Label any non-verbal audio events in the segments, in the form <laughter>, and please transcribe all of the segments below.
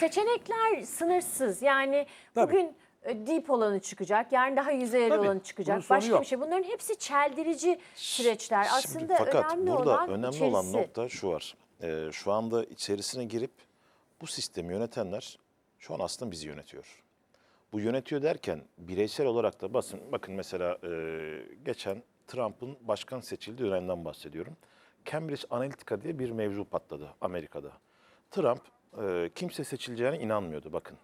seçenekler sınırsız. Yani Tabii. bugün e, deep olanı çıkacak, yarın daha yüzeyel Tabii, olanı çıkacak. Başka yok. bir şey. Bunların hepsi çeldirici süreçler. Şimdi Aslında fakat önemli burada olan önemli içerisi. olan nokta şu var. Ee, şu anda içerisine girip bu sistemi yönetenler şu an aslında bizi yönetiyor. Bu yönetiyor derken bireysel olarak da basın bakın mesela e, geçen Trump'ın başkan seçildiği dönemden bahsediyorum. Cambridge Analytica diye bir mevzu patladı Amerika'da. Trump e, kimse seçileceğine inanmıyordu bakın.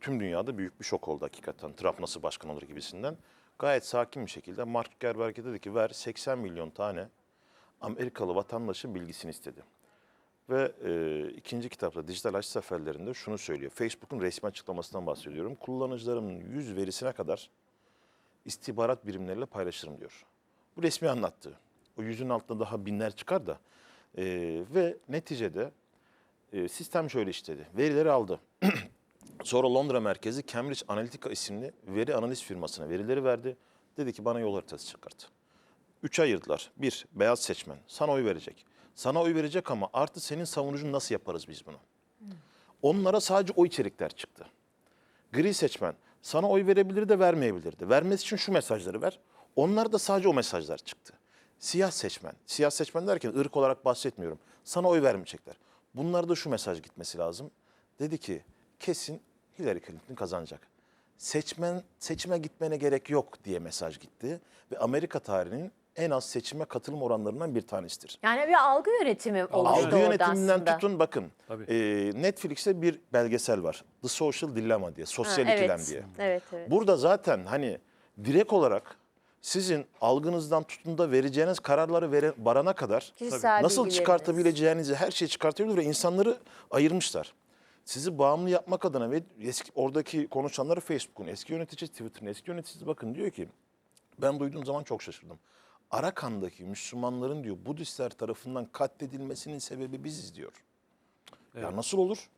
Tüm dünyada büyük bir şok oldu hakikaten. Trump nasıl başkan olur gibisinden. Gayet sakin bir şekilde Mark Zuckerberg'e dedi ki ver 80 milyon tane Amerikalı vatandaşın bilgisini istedi. Ve e, ikinci kitapta Dijital Aç Seferlerinde şunu söylüyor. Facebook'un resmi açıklamasından bahsediyorum. Kullanıcılarımın yüz verisine kadar istihbarat birimleriyle paylaşırım diyor. Bu resmi anlattı. O yüzün altında daha binler çıkar da. E, ve neticede e, sistem şöyle işledi. Verileri aldı. <clears throat> Sonra Londra merkezi Cambridge Analytica isimli veri analiz firmasına verileri verdi. Dedi ki bana yol haritası çıkart. Üçe ayırdılar. Bir, beyaz seçmen. Sana oy verecek. Sana oy verecek ama artı senin savunucun nasıl yaparız biz bunu? Onlara sadece o içerikler çıktı. Gri seçmen. Sana oy verebilir de vermeyebilirdi. Vermesi için şu mesajları ver. Onlar da sadece o mesajlar çıktı. Siyah seçmen. Siyah seçmen derken ırk olarak bahsetmiyorum. Sana oy vermeyecekler. Bunlarda da şu mesaj gitmesi lazım. Dedi ki kesin Hillary Clinton kazanacak. Seçmen seçime gitmene gerek yok diye mesaj gitti ve Amerika tarihinin en az seçime katılım oranlarından bir tanesidir. Yani bir algı yönetimi oluştu Algı orada yönetiminden aslında. tutun bakın. Tabii. e, Netflix'te bir belgesel var. The Social Dilemma diye, Ha, sosyal evet. ikilem diye. Evet, evet. Burada zaten hani direkt olarak sizin algınızdan tutun da vereceğiniz kararları vere, varana kadar Kişisel nasıl çıkartabileceğinizi her şeyi çıkartabilir ve insanları ayırmışlar. Sizi bağımlı yapmak adına ve eski, oradaki konuşanları Facebook'un eski yöneticisi, Twitter'ın eski yöneticisi bakın diyor ki ben duyduğum zaman çok şaşırdım. Arakan'daki Müslümanların diyor Budistler tarafından katledilmesinin sebebi biziz diyor. Ya nasıl olur?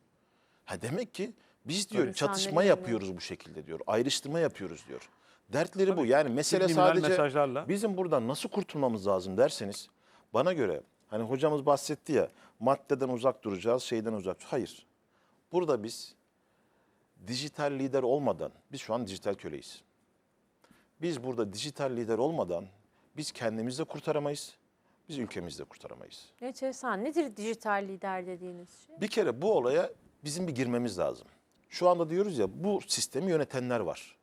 Ha demek ki biz diyor Tabii. çatışma yapıyoruz bu şekilde diyor. Ayrıştırma yapıyoruz diyor. Dertleri bu. Yani mesele sadece mesajlarla. bizim buradan nasıl kurtulmamız lazım derseniz bana göre hani hocamız bahsetti ya maddeden uzak duracağız, şeyden uzak. Hayır. Burada biz dijital lider olmadan biz şu an dijital köleyiz. Biz burada dijital lider olmadan biz kendimizi de kurtaramayız. Biz ülkemizi de kurtaramayız. Enteresan. Nedir dijital lider dediğiniz şey? Bir kere bu olaya bizim bir girmemiz lazım. Şu anda diyoruz ya bu sistemi yönetenler var.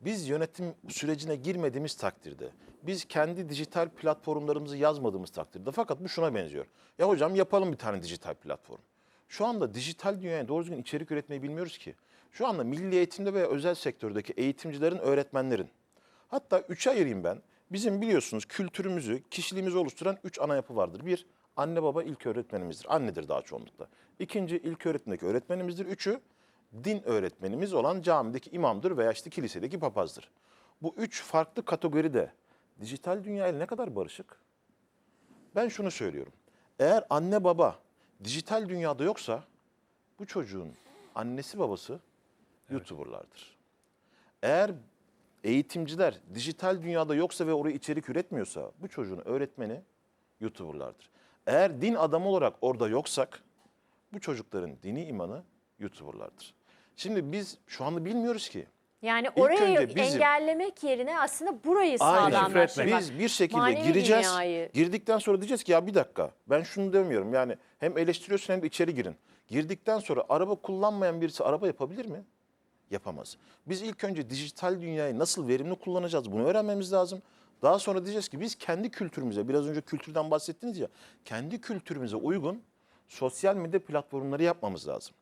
Biz yönetim sürecine girmediğimiz takdirde, biz kendi dijital platformlarımızı yazmadığımız takdirde fakat bu şuna benziyor. Ya hocam yapalım bir tane dijital platform. Şu anda dijital dünyaya doğru düzgün içerik üretmeyi bilmiyoruz ki. Şu anda milli eğitimde veya özel sektördeki eğitimcilerin, öğretmenlerin. Hatta üçe ayırayım ben. Bizim biliyorsunuz kültürümüzü, kişiliğimizi oluşturan üç ana yapı vardır. Bir, anne baba ilk öğretmenimizdir. Annedir daha çoğunlukla. İkinci, ilk öğretimdeki öğretmenimizdir. Üçü, din öğretmenimiz olan camideki imamdır veya işte kilisedeki papazdır. Bu üç farklı kategoride dijital dünyayla ne kadar barışık? Ben şunu söylüyorum. Eğer anne baba dijital dünyada yoksa bu çocuğun annesi babası YouTuber'lardır. Eğer eğitimciler dijital dünyada yoksa ve oraya içerik üretmiyorsa bu çocuğun öğretmeni YouTuber'lardır. Eğer din adamı olarak orada yoksak bu çocukların dini imanı YouTuber'lardır. Şimdi biz şu anda bilmiyoruz ki. Yani İlk orayı bizim- engellemek yerine aslında burayı sağlamlaştırmak. Biz bir şekilde Manevi gireceğiz. dünyayı. Girdikten sonra diyeceğiz ki ya bir dakika ben şunu demiyorum. Yani hem eleştiriyorsun hem de içeri girin. Girdikten sonra araba kullanmayan birisi araba yapabilir mi? Yapamaz. Biz ilk önce dijital dünyayı nasıl verimli kullanacağız bunu öğrenmemiz lazım. Daha sonra diyeceğiz ki biz kendi kültürümüze, biraz önce kültürden bahsettiniz ya, kendi kültürümüze uygun sosyal medya platformları yapmamız lazım.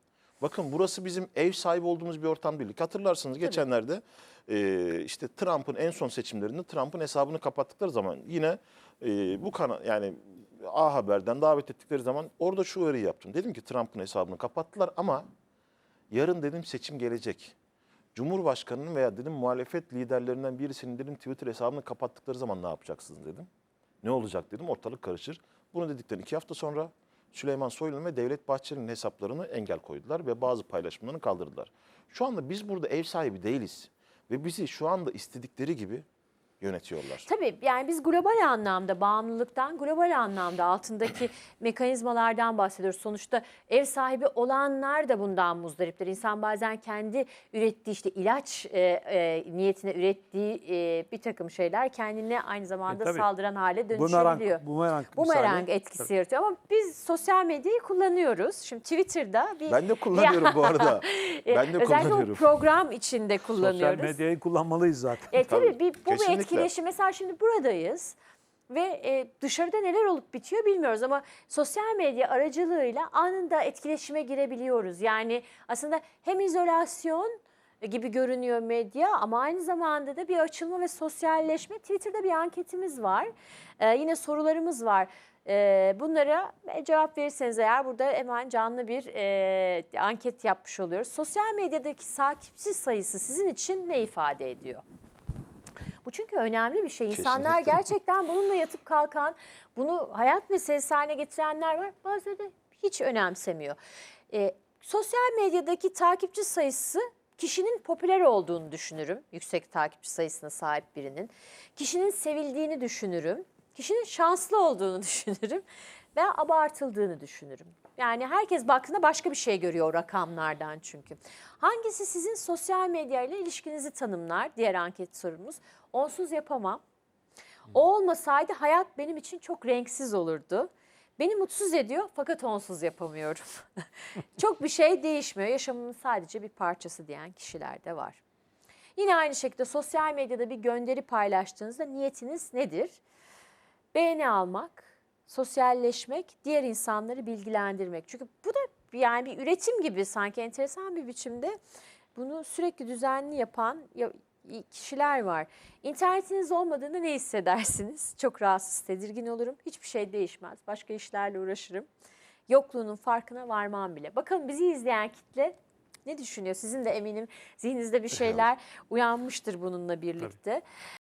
Bakın burası bizim ev sahibi olduğumuz bir ortam değil. Hatırlarsınız geçenlerde e, işte Trump'ın en son seçimlerinde Trump'ın hesabını kapattıkları zaman yine e, bu kanal yani A Haber'den davet ettikleri zaman orada şu uyarıyı yaptım. Dedim ki Trump'ın hesabını kapattılar ama yarın dedim seçim gelecek. Cumhurbaşkanının veya dedim muhalefet liderlerinden birisinin dedim Twitter hesabını kapattıkları zaman ne yapacaksınız dedim. Ne olacak dedim ortalık karışır. Bunu dedikten iki hafta sonra Süleyman Soylu'nun ve Devlet Bahçeli'nin hesaplarını engel koydular ve bazı paylaşımlarını kaldırdılar. Şu anda biz burada ev sahibi değiliz ve bizi şu anda istedikleri gibi yönetiyorlar. Tabii yani biz global anlamda bağımlılıktan global anlamda altındaki <clears throat> mekanizmalardan bahsediyoruz. Sonuçta ev sahibi olanlar da bundan muzdaripler. İnsan bazen kendi ürettiği işte ilaç e, e, niyetine ürettiği e, bir takım şeyler kendine aynı zamanda E, tabii. saldıran hale Bumerang, dönüşebiliyor. bumerang, Bumerang misali. etkisi yaratıyor ama biz sosyal medyayı kullanıyoruz. Şimdi Twitter'da bir Ben de kullanıyorum bu arada. <laughs> Ben de özellikle kullanıyorum. o program içinde Sosyal kullanıyoruz. medyayı kullanmalıyız zaten. E, tabii, Tabii, bir, bu bir kesinlikle. Etkileşim. Mesela şimdi buradayız ve e, dışarıda neler olup bitiyor bilmiyoruz ama sosyal medya aracılığıyla anında etkileşime girebiliyoruz. Yani aslında hem izolasyon gibi görünüyor medya ama aynı zamanda da bir açılma ve sosyalleşme. Twitter'da bir anketimiz var. E, yine sorularımız var. E, bunlara cevap verirseniz eğer burada hemen canlı bir e, anket yapmış oluyoruz. Sosyal medyadaki takipçi sayısı sizin için ne ifade ediyor? Bu çünkü önemli bir şey. İnsanlar Kesinlikle. gerçekten bununla yatıp kalkan, bunu hayat meselesi haline getirenler var. Bazıları da hiç önemsemiyor. Ee, sosyal medyadaki takipçi sayısı kişinin popüler olduğunu düşünürüm. Yüksek takipçi sayısına sahip birinin. Kişinin sevildiğini düşünürüm. Kişinin şanslı olduğunu <laughs> düşünürüm. Ve abartıldığını düşünürüm. Yani herkes baktığında başka bir şey görüyor rakamlardan çünkü. Hangisi sizin sosyal medya ile ilişkinizi tanımlar? Diğer anket sorumuz. Onsuz yapamam. O olmasaydı hayat benim için çok renksiz olurdu. Beni mutsuz ediyor fakat onsuz yapamıyorum. <laughs> çok bir şey değişmiyor. Yaşamımın sadece bir parçası diyen kişiler de var. Yine aynı şekilde sosyal medyada bir gönderi paylaştığınızda niyetiniz nedir? Beğeni almak, sosyalleşmek, diğer insanları bilgilendirmek. Çünkü bu da yani bir üretim gibi sanki enteresan bir biçimde bunu sürekli düzenli yapan ya- kişiler var. İnternetiniz olmadığında ne hissedersiniz? <laughs> Çok rahatsız, tedirgin olurum. Hiçbir şey değişmez. Başka işlerle uğraşırım. Yokluğunun farkına varmam bile. Bakalım bizi izleyen kitle ne düşünüyor? Sizin de eminim zihninizde bir <laughs> şeyler uyanmıştır bununla birlikte.